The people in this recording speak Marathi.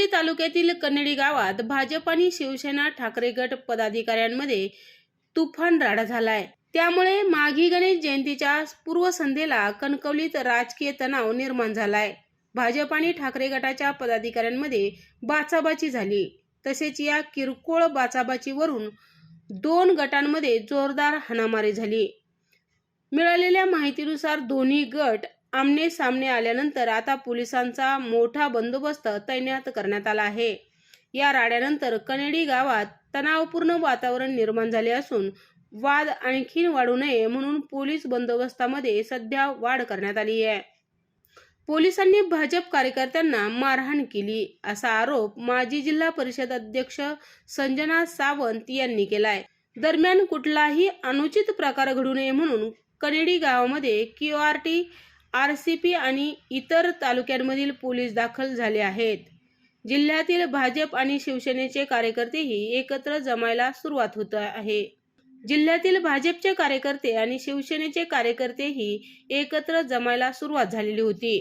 कणकवली तालुक्यातील कन्नडी गावात भाजप आणि शिवसेना ठाकरे गट पदाधिकाऱ्यांमध्ये तुफान राडा झालाय. त्यामुळे माघी गणेश जयंतीच्या पूर्वसंध्येला कणकवलीत राजकीय तणाव निर्माण झालाय. भाजप आणि ठाकरे गटाच्या पदाधिकाऱ्यांमध्ये बाचाबाची झाली. तसेच या किरकोळ बाचाबाचीवरून दोन गटांमध्ये जोरदार हाणामारी झाली. मिळालेल्या माहितीनुसार दोन्ही गट आमने सामने आल्यानंतर आता पोलिसांचा मोठा बंदोबस्त तैनात करण्यात आला आहे. या राड्यानंतर कनेडी गावात तणावपूर्ण वातावरण निर्माण झाले असून वाद आणखीन वाढू नये म्हणून पोलीस बंदोबस्तामध्ये सध्या वाढ करण्यात आली आहे. पोलिसांनी भाजप कार्यकर्त्यांना मारहाण केली असा आरोप माजी जिल्हा परिषद अध्यक्ष संजना सावंत यांनी केलाय. दरम्यान कुठलाही अनुचित प्रकार घडू नये म्हणून कनेडी गावामध्ये Q R T R C P आणि इतर तालुक्यांमधील पोलीस दाखल झाले आहेत. जिल्ह्यातील भाजप आणि शिवसेनेचे कार्यकर्तेही एकत्र जमायला सुरुवात होत आहे. जिल्ह्यातील भाजपचे कार्यकर्ते आणि शिवसेनेचे कार्यकर्तेही एकत्र जमायला सुरुवात झालेली होती.